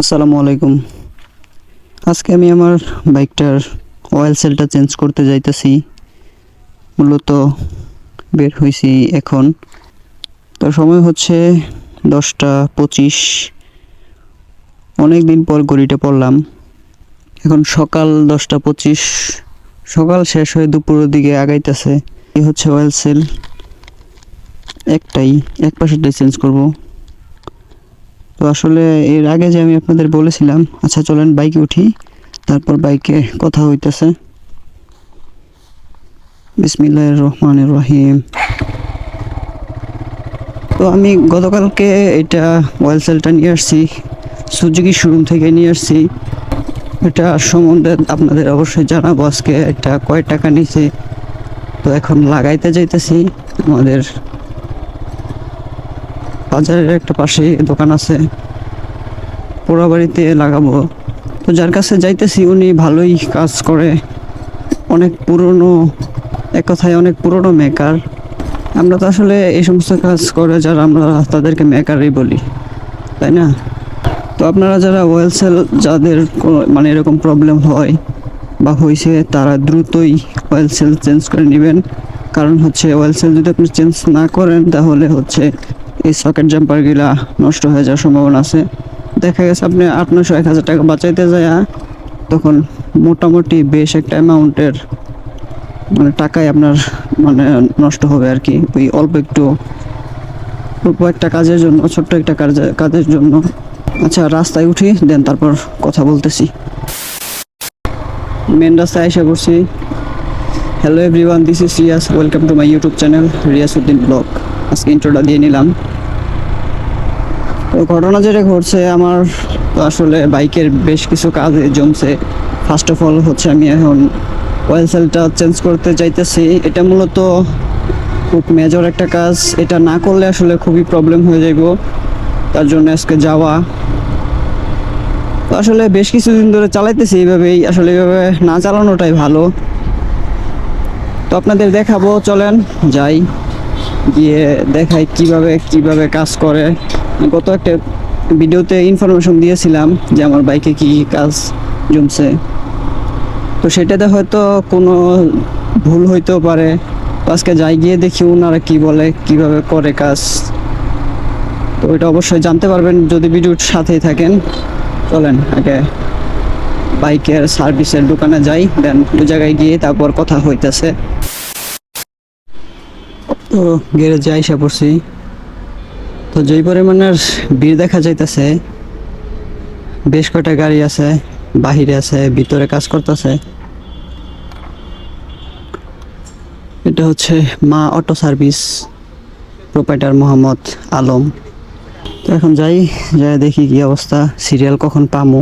আসসালামু আলাইকুম। আজকে আমি আমার বাইকটার অয়েল সেলটা চেঞ্জ করতে যাইতেছি। মূলত বের হয়েছি এখন। তো সময় হচ্ছে দশটা পঁচিশ। অনেক দিন পর ঘড়িটা পড়লাম। এখন সকাল দশটা পঁচিশ। সকাল শেষ হয়ে দুপুরের দিকে আগাইতেছে। এই হচ্ছে অয়েল সেল একটাই, এক পাশেরটাই চেঞ্জ করব। তো আসলে এর আগে যে আমি আপনাদের বলেছিলাম আচ্ছা চলেন বাইকে উঠি, তারপর বাইকে কথা হইতেছে। বিসমিল্লাহ রহমান রহিম। তো আমি গতকালকে এটা অয়েল সেলটা নিয়ে আসছি, সুজুকি শোরুম থেকে নিয়ে আসছি। এটা সম্বন্ধে আপনাদের অবশ্যই জানাব আজকে এটা কয় টাকা নিছে তো এখন লাগাইতে যাইতেছি আমাদের বাজারের একটা পাশে দোকান আছে। পোড়া বাড়িতে লাগাবো। তো যার কাছে যাইতেছি, উনি ভালোই কাজ করে। অনেক পুরনো, এক কথায় অনেক পুরনো মেকার। আমরা তো আসলে এই সমস্ত কাজ করে যারা, আমরা তাদেরকে মেকারই বলি। তাই না? তো আপনারা যারা ওয়েল সেল যাদের মানে এরকম প্রবলেম হয় বা হয়েছে তারা দ্রুতই অয়েল সেল চেঞ্জ করে নেবেন। কারণ হচ্ছে অয়েল সেল যদি আপনি চেঞ্জ না করেন, তাহলে হচ্ছে এই সকেট জাম্পারগুলা নষ্ট হয়ে যাওয়ার সম্ভাবনা আছে। দেখা গেছে আপনি আট নশো এক হাজার টাকা বাঁচাইতে যায় তখন মোটামুটি বেশ একটা অ্যামাউন্টের মানে টাকায় আপনার মানে নষ্ট হবে আর কি। ওই অল্প একটু, অল্প একটা কাজের জন্য, ছোট্ট একটা কাজে- কাজের জন্য। আচ্ছা রাস্তায় উঠি, দেন তারপর কথা বলতেছি। মেন রাস্তায় এসে পড়ছি। Hello everyone this is Riyas welcome to my YouTube channel Riyas Uddin blog আজকে ইন্ট্রোটা দিয়ে নিলাম। ঘটনা যেটা ঘটছে, আমার আসলে বাইকের বেশ কিছু কাজে জমছে। ফার্স্ট অফ অল হচ্ছে আমি এখন অয়েল সেলটা চেঞ্জ করতে চাইতেছি এটা মূলত খুব মেজর একটা কাজ। এটা না করলে আসলে খুবই প্রবলেম হয়ে যাইব। তার জন্য আজকে যাওয়া। তো আসলে বেশ কিছুদিন ধরে চালাইতেছি এইভাবেই। আসলে এইভাবে না চালানোটাই ভালো। তো আপনাদের দেখাবো, চলেন যাই। গিয়ে দেখাই কীভাবে কীভাবে কাজ করে। গত একটা ভিডিওতে ইনফরমেশন দিয়েছিলাম যে আমার বাইকে কি কাজ জমছে। তো সেটাতে হয়তো কোনো ভুল হইতেও পারে। আজকে যাই গিয়ে দেখি ওনারা কি বলে, কীভাবে করে কাজ। তো এটা অবশ্যই জানতে পারবেন যদি ভিডিওর সাথেই থাকেন। চলেন আগে বাইকের সার্ভিসের দোকানে যাই, দেন ওই জায়গায় গিয়ে তারপর কথা হইতেছে। তো গ্যারেজে আইসা পড়ছি। তো যেই পরিমাণের ভিড় দেখা যাইতেছে, বেশ কয়টা গাড়ি আছে, বাহিরে আছে, ভিতরে কাজ করতেছে। এটা হচ্ছে Maa auto service proprietor Mohammad Alam. তো এখন যাই যাই দেখি কি অবস্থা, সিরিয়াল কখন পামু।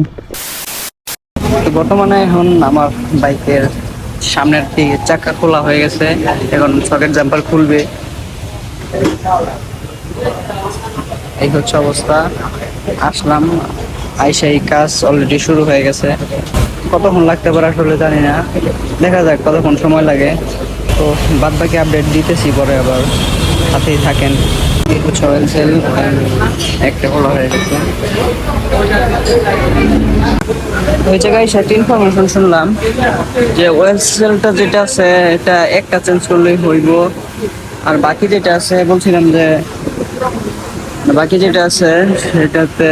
বর্তমানে এখন আমার বাইকের সামনের দিকে চাকা খোলা হয়ে গেছে। এখন সকেট জাম্পার খুলবে। এই হচ্ছে অবস্থা। আসলাম, আইসা এই কাজ অলরেডি শুরু হয়ে গেছে। কতক্ষণ লাগতে পারে আসলে জানি না। দেখা যাক কতক্ষণ সময় লাগে। তো বাদ বাকি আপডেট দিতেছি পরে আবার সাথেই থাকেন। একটা হয়ে গেছে। ওই ইনফরমেশন শুনলাম যে ওয়েল সেলটা যেটা আছে, এটা একটা চেঞ্জ করলেই হইব। আর বাকি যেটা আছে, বলছিলাম যে বাকি যেটা আছে, সেটাতে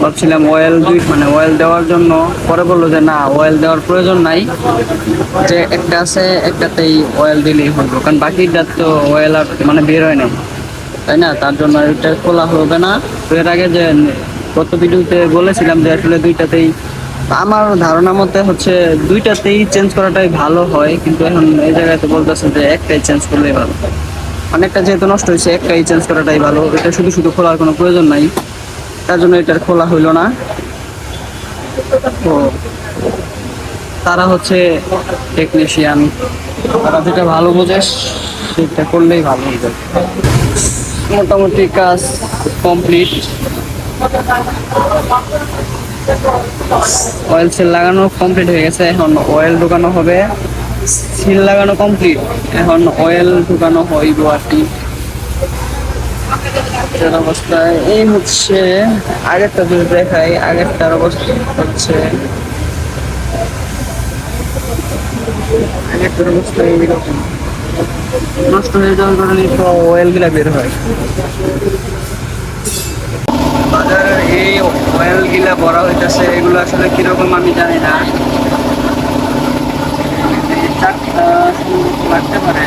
ভাবছিলাম অয়েল দুই মানে অয়েল দেওয়ার জন্য। পরে বলল যে না অয়েল দেওয়ার প্রয়োজন নাই। যে একটা আছে, একটাতেই অয়েল দিলেই হলো। কারণ বাকিটা তো অয়েল আর মানে বের হয় নাই। তাই না? তার জন্য এটা খোলা হবে না। তো এর আগে যে গত ভিডিওতে বলেছিলাম যে আসলে দুইটাতেই, আমার ধারণা মতে হচ্ছে দুইটাতেই চেঞ্জ করাটাই ভালো হয়। কিন্তু এখন এই জায়গায় তো বলতেছে যে একটাই চেঞ্জ করলেই ভালো। অনেকটা যেহেতু নষ্ট হয়েছে, একটাই চেঞ্জ করাটাই ভালো। এটা শুধু শুধু খোলার কোনো প্রয়োজন নাই। তার জন্য এটার খোলা হইল না। তো তারা হচ্ছে টেকনিশিয়ান তারা যেটা ভালো বোঝে, সেটা করলেই ভালো হবে। মোটামুটি কাজ কমপ্লিট অয়েল সেল লাগানো কমপ্লিট হয়ে গেছে। এখন অয়েল ঢোকানো হবে। সিল লাগানো কমপ্লিট এখন অয়েল ঢোকানো হয় কি অবস্থায় এই হচ্ছে, আগেরটা যদি দেখাই, আগেরটার অবস্থা হচ্ছে, আগেরটার অবস্থা এইরকম। নষ্ট হয়ে যাওয়ার কারণে তো অয়েলগুলা বের হয়। বাজারে এই অয়েলগুলা ভরা হইতেছে, এগুলো আসলে কীরকম আমি জানি না। চারটা সম্ভবত লাগতে পারে।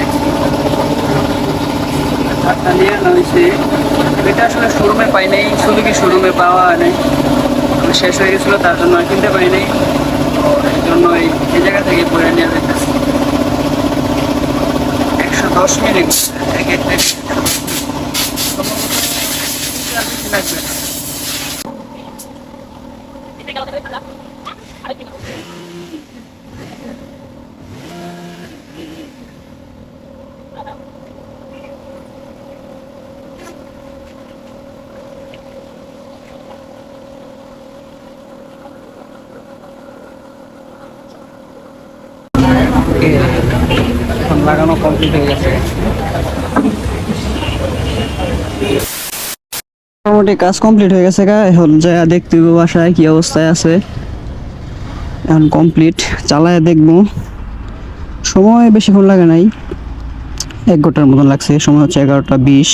চারটা নিয়ে এটা আসলে শোরুমে পাই নাই কি শোরুমে পাওয়া নেই। শেষ হয়ে গেছিল, তার জন্য কিনতে পারি নাই। এই জন্য এই জায়গা থেকে নিয়ে যেতেছি একশো দশ মিনিট এক এখন লাগানো কমপ্লিট হয়ে গেছে। মোটামুটি কাজ কমপ্লিট হয়ে গেছে গা। এখন যা দেখতে বাসায় কি অবস্থায় আছে। এখন কমপ্লিট চালায় দেখব। সময় বেশিক্ষণ লাগে নাই। এক ঘণ্টার মতন লাগছে, সময় হচ্ছে এগারোটা বিশ।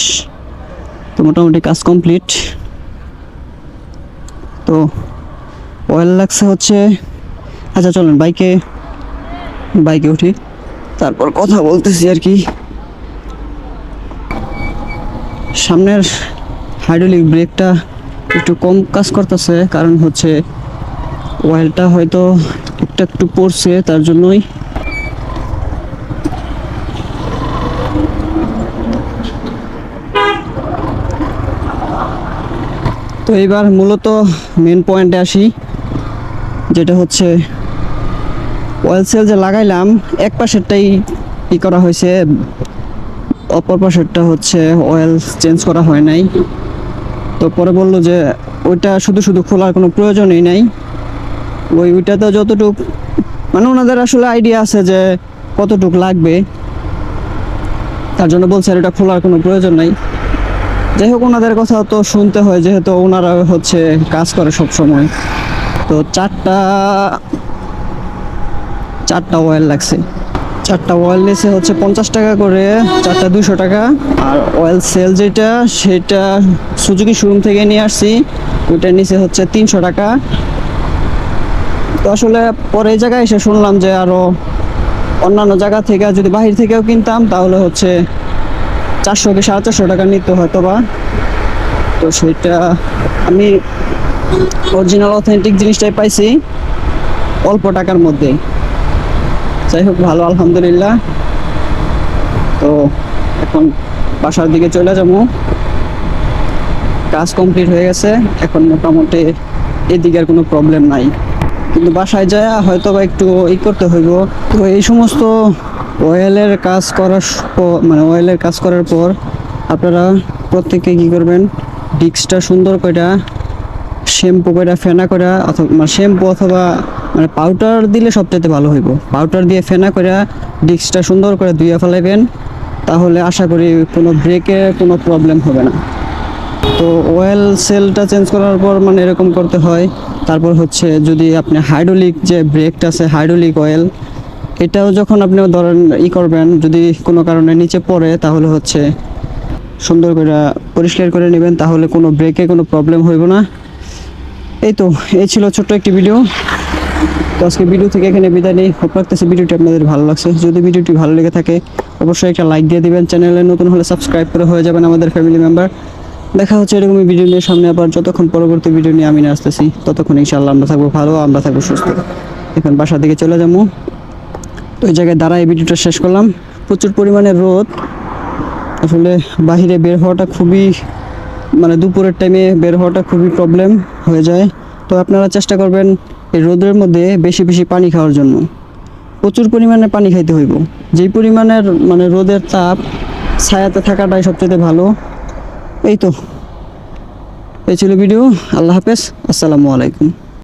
তো মোটামুটি কাজ কমপ্লিট তো অয়েল লাগছে হচ্ছে আচ্ছা চলেন বাইকে বাইকে উঠি তারপর কথা বলতেছি আর কি। সামনের হাইড্রোলিক ব্রেকটা একটু কম কাজ করতেছে, কারণ হচ্ছে অয়েলটা হয়তো একটু একটু পড়ছে, তার জন্যই। তো এবার মূলত মেন পয়েন্টে আসি, যেটা হচ্ছে অয়েল সেল যে লাগাইলাম, এক পাশেরটাই ই করা হয়েছে, অপর পাশেরটা হচ্ছে অয়েল চেঞ্জ করা হয় নাই। তো পরে বলল যে ওইটা শুধু শুধু খোলার কোনো প্রয়োজনই নাই। ওই ওইটাতে যতটুক মানে ওনাদের আসলে আইডিয়া আছে যে কতটুক লাগবে। তার জন্য বলছে আর এটা খোলার কোনো প্রয়োজন নাই। যাই হোক, ওনাদের কথা তো শুনতে হয়, যেহেতু ওনারা হচ্ছে কাজ করে সব সময় তো চারটা চারটা অয়েল লাগছে। চারটা অয়েল নিয়েছে হচ্ছে পঞ্চাশ টাকা করে, চারটা দুশো টাকা। আর অয়েল সেল যেটা, সেটা সুজুকি শোরুম থেকে নিয়ে আসছি, ওইটা নিচে হচ্ছে তিনশো টাকা। তো আসলে পরে এই জায়গায় এসে শুনলাম যে আরও অন্যান্য জায়গা থেকে যদি বাহির থেকেও কিনতাম, তাহলে হচ্ছে চারশো কি সাড়ে চারশো টাকা নিতে হয়তো বা তো সেটা আমি অরিজিনাল অথেন্টিক জিনিসটাই পাইছি, অল্প টাকার মধ্যে যাই হোক, ভালো, আলহামদুলিল্লাহ। তো এখন বাসার দিকে চলে যাব। কাজ কমপ্লিট হয়ে গেছে। এখন মোটামুটি এদিকে আর কোনো প্রবলেম নাই। কিন্তু বাসায় যায় হয়তো বা একটু ই করতে হইব। তো এই সমস্ত অয়েলের কাজ করার মানে অয়েলের কাজ করার পর আপনারা প্রত্যেকে কি করবেন? ডিস্কটা সুন্দর করে শ্যাম্পু করে ফেনা করে অথবা মানে শ্যাম্পু অথবা মানে পাউডার দিলে সবচেয়ে ভালো হইব। পাউডার দিয়ে ফেনা করে ডিস্কটা সুন্দর করে ধুয়ে ফেলাইবেন, তাহলে আশা করি কোনো ব্রেকে কোনো প্রবলেম হবে না। তো অয়েল সেলটা চেঞ্জ করার পর মানে এরকম করতে হয়। তারপর হচ্ছে যদি আপনি হাইড্রোলিক যে ব্রেকটা আছে হাইড্রোলিক অয়েল এটাও যখন আপনি ধরেন ই করবেন, যদি কোনো কারণে নিচে পড়ে, তাহলে হচ্ছে সুন্দর করে পরিষ্কার করে নেবেন, তাহলে কোনো ব্রেকে কোনো প্রবলেম হইব না। এই তো, এই ছিল ছোট্ট একটি ভিডিও তো আজকে ভিডিও থেকে এখানে বিদায় নেই। হোপ রাখতেছি ভিডিওটি আপনাদের ভালো লাগছে। যদি ভিডিওটি ভালো লেগে থাকে, অবশ্যই একটা লাইক দিয়ে দিবেন। চ্যানেলে নতুন হলে সাবস্ক্রাইব করে হয়ে যাবেন আমাদের ফ্যামিলি মেম্বার। দেখা হচ্ছে এরকমই ভিডিও নিয়ে সামনে আবার। যতক্ষণ পরবর্তী ভিডিও নিয়ে আমি আসতেছি, ততক্ষণ ইনশাআল্লাহ আমরা থাকব ভালো, আমরা থাকব সুস্থ। এখন বাসার দিকে চলে যাব। তো এই জায়গায় দাঁড়ায় ভিডিওটা শেষ করলাম। প্রচুর পরিমাণে রোদ। আসলে বাহিরে বের হওয়াটা খুবই মানে দুপুরের টাইমে বের হওয়াটা খুবই প্রবলেম হয়ে যায়। তো আপনারা চেষ্টা করবেন এই রোদের মধ্যে বেশি বেশি পানি খাওয়ার জন্য। প্রচুর পরিমাণে পানি খাইতে হইব। যেই পরিমাণের মানে রোদের তাপ, ছায়াতে থাকাটাই সবচেয়ে ভালো। এই তো। এই ছিল ভিডিও। আল্লাহ হাফেজ। আসসালামু আলাইকুম।